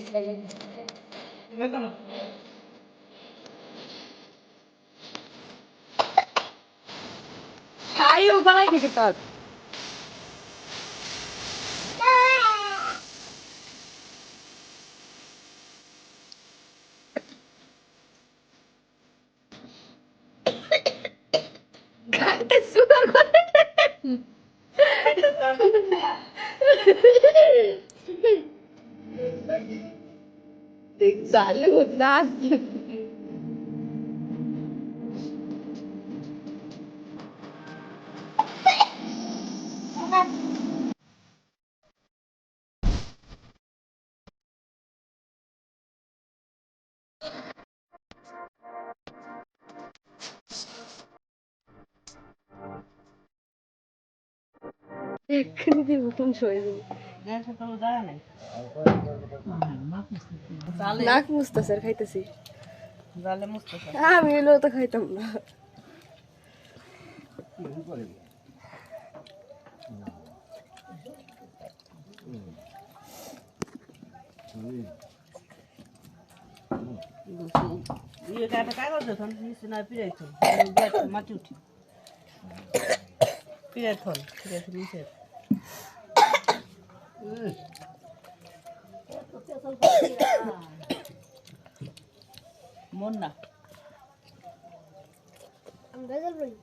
ذكريات أيوه بلاقي كتاب Thank you. tem saudade. É incrível, tão joia. Né? নাক মুস্তাছে আর খাইতেছি আমি এলেও তো খাইতাম না। থল ঠিক আছে নিচে। মন না। আমি ভেজাল বলি